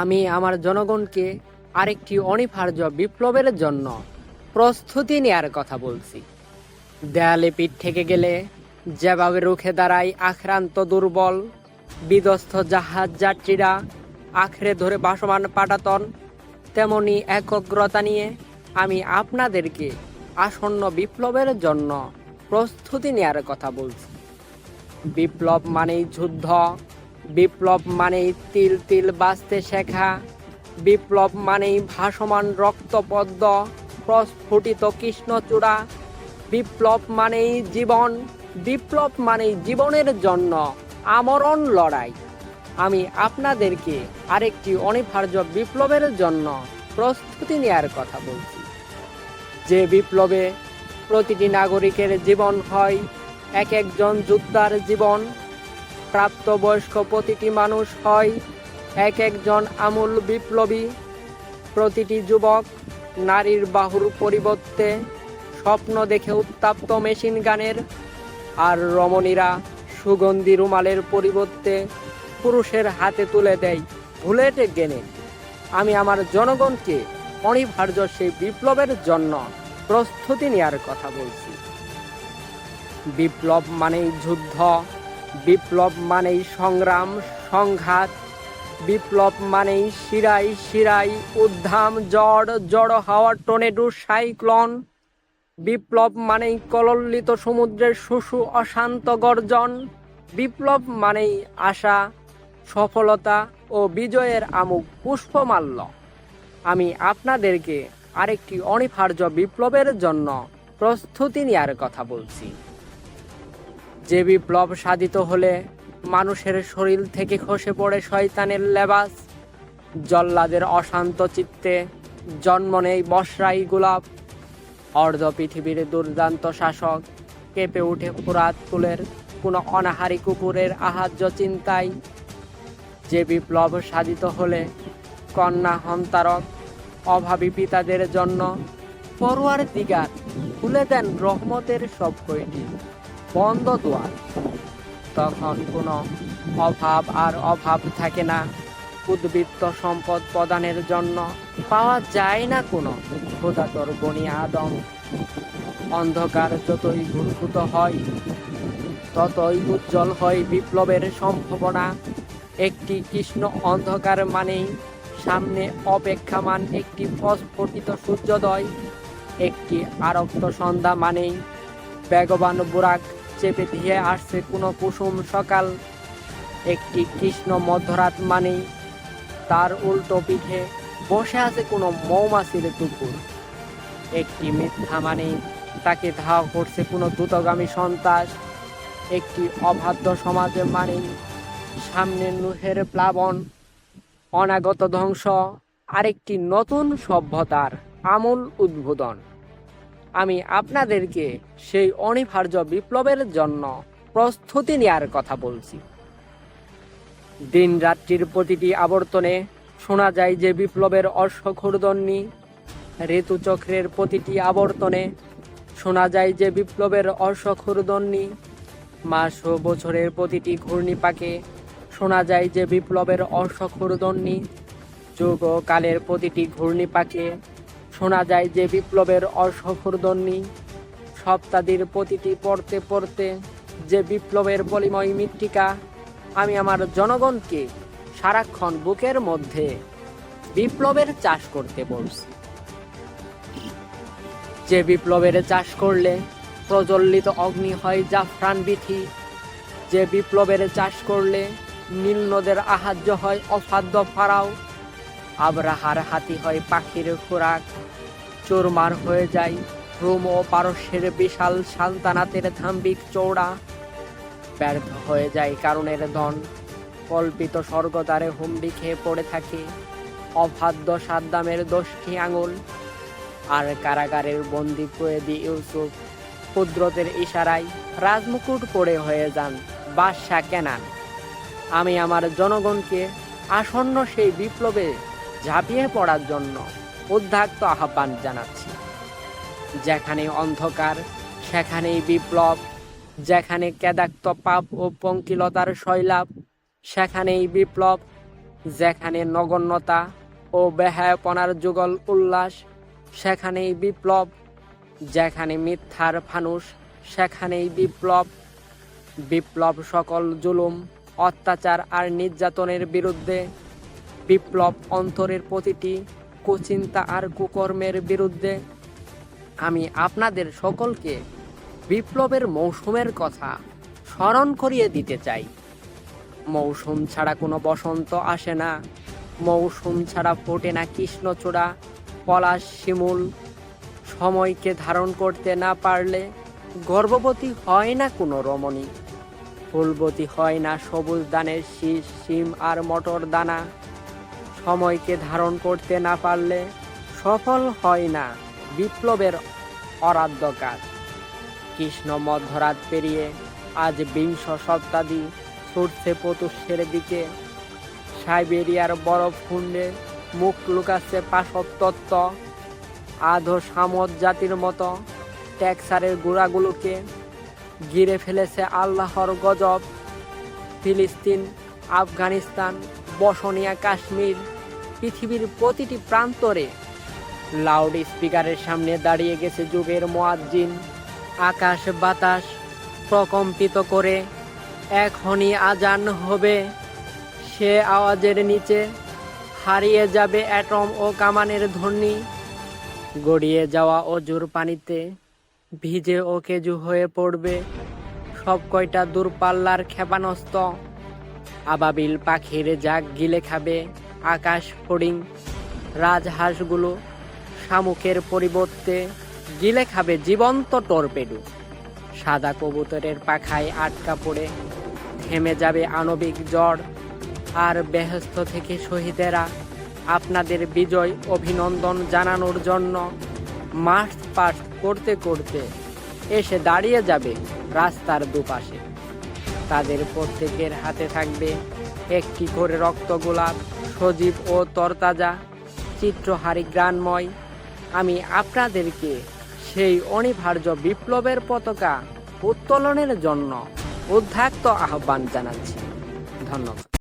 আমি আমার জনগণকে আরেকটি অনিবার্য বিপ্লবের জন্য প্রস্তুতি নেয়ার কথা বলছি। দেয়ালে পিঠ থেকে গেলে যেভাবে রুখে দাঁড়ায় আক্রান্ত দুর্বল, বিধ্বস্ত জাহাজ যাত্রীরা, আখড়ে ধরে ভাসমান পাটাতন, তেমনি একগ্রতা নিয়ে আমি আপনাদেরকে আসন্ন বিপ্লবের জন্য প্রস্তুতি নেয়ার কথা বলছি। বিপ্লব মানেই যুদ্ধ বিপ্লব মানেই তিল তিল বাঁচতে শেখা। বিপ্লব মানেই ভাসমান রক্তপদ্ম প্রস্ফুটিত কৃষ্ণচূড়া। বিপ্লব মানেই জীবন, বিপ্লব মানেই জীবনের জন্য আমরণ লড়াই। আমি আপনাদেরকে আরেকটি অনিবার্য বিপ্লবের জন্য প্রস্তুতি নেয়ার কথা বলছি। যে বিপ্লবে প্রতিটি নাগরিকের জীবন হয়, এক একজন যোদ্ধার জীবন প্রাপ্তবয়স্ক প্রতিটি মানুষ হয় এক একজন আমূল বিপ্লবী। প্রতিটি যুবক নারীর বাহুর পরিবর্তে স্বপ্ন দেখে উত্তাপ্ত মেশিন গানের আর রমণীরা সুগন্ধি রুমালের পরিবর্তে পুরুষের হাতে তুলে দেয় বুলেটে গেনে। আমি আমার জনগণকে অনিবার্য সেই বিপ্লবের জন্য প্রস্তুতি নেওয়ার কথা বলছি। বিপ্লব মানেই যুদ্ধ। বিপ্লব মানেই সংগ্রাম, সংঘাত। বিপ্লব মানেই শিরাই শিরাই উদ্ধাম, জড় জড় হাওয়া, টর্নেডো, সাইক্লন। বিপ্লব মানেই কলল্লিত সমুদ্রের শুশু, অশান্ত গর্জন। বিপ্লব মানেই আশা, সফলতা ও বিজয়ের আমুক পুষ্পমাল্য। আমি আপনাদেরকে আরেকটি অনিবার্য বিপ্লবের জন্য প্রস্তুতি নেওয়ার কথা বলছি। যে বিপ্লব সাধিত হলে মানুষের শরীর থেকে খসে পড়ে শয়তানের লেবাস। জল্লাদের অশান্ত চিত্তে জন্ম নেই বসরাই গোলাপ। অর্ধ পৃথিবীর দুর্দান্ত শাসক কেঁপে উঠে ফুরাত কুলের, কোনো অনাহারি কুকুরের আহার্য চিন্তায়। যে বিপ্লব সাধিত হলে কন্যা হন্তারক অভাবী পিতাদের জন্য। পড়ুয়ার দিগার, খুলে দেন রহমতের সব কয়টি। বন্ধ দুয়ার। তখন কোনো অভাব আর অভাব থাকে না। উদ্বৃত্ত সম্পদ প্রদানের জন্য পাওয়া যায় না কোনো। খোদাতর বনি আদম অন্ধকার যতই ঘুরঘুত হয়, ততই উজ্জ্বল হয় বিপ্লবের সম্ভাবনা। একটি কৃষ্ণ অন্ধকার মানেই সামনে অপেক্ষামান একটি প্রস্ফুটিত সূর্যোদয়। একটি আরক্ত সন্ধ্যা মানেই বেগবান বুরাক চেপে দিয়ে আসছে কোনো কুসুম সকাল। একটি কৃষ্ণ মধ্যরাত মানেই তার উল্টো পিঠে বসে আছে কোনো মৌমাছির দুপুর একটি মিথ্যা মানেই তাকে ধাওয়া করছে কোনো দ্রুতগামী সন্ত্রাস। একটি অবাধ্য সমাজে মানেই সামনে নুহের প্লাবন, অনাগত ধ্বংস, আরেকটি নতুন সভ্যতার আমূল উদ্বোধন। আমি আপনাদেরকে সেই অনিবার্য বিপ্লবের জন্য প্রস্তুতি নেওয়ার কথা বলছি। দিন রাত্রির প্রতিটি আবর্তনে শোনা যায় যে বিপ্লবের অশ্বক্ষুরদন্নি ঋতুচক্রের প্রতিটি আবর্তনে শোনা যায় যে বিপ্লবের অশ্বক্ষুরদন্নি মাস ও বছরের প্রতিটি ঘূর্ণিপাকে শোনা যায় যে বিপ্লবের অশ্বক্ষুরদন্নি যুগ ও কালের প্রতিটি ঘূর্ণিপাকে শোনা যায় যে বিপ্লবের অসফরদন্নি সপ্তাদির প্রতিটি পড়তে পড়তে যে বিপ্লবের বলিময় মৃত্তিকা, আমি আমার জনগণকে সারাক্ষণ বুকের মধ্যে বিপ্লবের চাষ করতে বলছি। যে বিপ্লবের চাষ করলে প্রজ্বলিত অগ্নি হয় জাফরান বিথি, যে বিপ্লবের চাষ করলে নীল নদের আহার্য হয় অসাধ্য ফারাও আবরাহার হাতি হয় পাখির খোরাক। চোরমার হয়ে যায় রোম ও পারস্যের বিশাল সালতানাতের ধাম্বিক চৌড়া ব্যর্থ হয়ে যায় কারণের ধন। কল্পিত স্বর্গদ্বারে হুমড়ি খেয়ে পড়ে থাকে। অবাধ্য সাদ্দামের দোষী আঙুল। আর কারাগারের বন্দি কয়েদি ইউসুফ কুদরতের ইশারায় রাজমুকুট পড়ে হয়ে যান বাদশাহ কেনান। আমি আমার জনগণকে আসন্ন সেই বিপ্লবে ঝাঁপিয়ে পড়ার জন্য উদ্ধাক্ত আহ্বান জানাচ্ছি। যেখানে অন্ধকার সেখানেই বিপ্লব, যেখানে কেদাক্ত পাপ ও পঙ্কিলতার শৈলাপ সেখানেই বিপ্লব, যেখানে নগণ্যতা ও বেহায়াপনার যুগল উল্লাস সেখানেই বিপ্লব, যেখানে মিথ্যার ফানুষ সেখানেই বিপ্লব বিপ্লব সকল জুলুম, অত্যাচার আর নির্যাতনের বিরুদ্ধে বিপ্লব অন্তরের প্রতিটি কুচিন্তা আর কুকর্মের বিরুদ্ধে আমি আপনাদের সকলকে বিপ্লবের মৌসুমের কথা স্মরণ করিয়ে দিতে চাই। মৌসুম ছাড়া কোনো বসন্ত আসে না। মৌসুম ছাড়া ফোটে না কৃষ্ণচূড়া, পলাশ, শিমুল। সময়কে ধারণ করতে না পারলে গর্ভবতী হয় না কোনো রমণী। ফুলবতী হয় না সবুজ দানের শীষ, শিম আর মটর দানা। সময়কে ধারণ করতে না পারলে সফল হয় না বিপ্লবের অরাধ্য কাজ। কৃষ্ণ মধ্যরাত পেরিয়ে আজ বিংশ শতাব্দী ছুটছে পতুষের দিকে সাইবেরিয়ার বরফ কুণ্ডে মুখ লুকাচ্ছে পাশত্তত্ত্ব আধো সামদ জাতির মতো ট্যাক্সারের গোড়াগুলোকে ঘিরে ফেলেছে আল্লাহর গজব। ফিলিস্তিন, আফগানিস্তান, বসনিয়া, কাশ্মীর পৃথিবীর প্রতিটি প্রান্তরে। লাউড স্পিকারের সামনে দাঁড়িয়ে গেছে যুগের মোয়াজ্জিন। আকাশ বাতাস প্রকম্পিত করে, এখনই আজান হবে। সে আওয়াজের নিচে হারিয়ে যাবে অ্যাটম ও কামানের ধ্বনি। গড়িয়ে যাওয়া অজুর পানিতে ভিজে ও কেজু হয়ে পড়বে সব কয়টা দূরপাল্লার ক্ষেপণাস্ত্র। আবাবিল পাখির জাগ গিলে খাবে। আকাশ ফড়িং রাজহাঁসগুলো শামুকের পরিবর্তে গিলে খাবে জীবন্ত টর্পেডো। সাদা কবুতরের পাখায় আটকা পড়ে থেমে যাবে আণবিক জ্বর। আর বেহস্ত থেকে শহীদেরা আপনাদের বিজয় অভিনন্দন জানানোর জন্য মার্চ পাস্ট করতে করতে এসে দাঁড়িয়ে যাবে রাস্তার দুপাশে। তাদের প্রত্যেকের হাতে থাকবে একটি করে রক্ত গোলাপ। সজীব ও তরতাজা, চিত্রহারি গ্রানময়। আমি আপনাদেরকে সেই অনিবার্য বিপ্লবের পতাকা উত্তোলনের জন্য উদ্ধাক্ত আহ্বান জানাচ্ছি। ধন্যবাদ।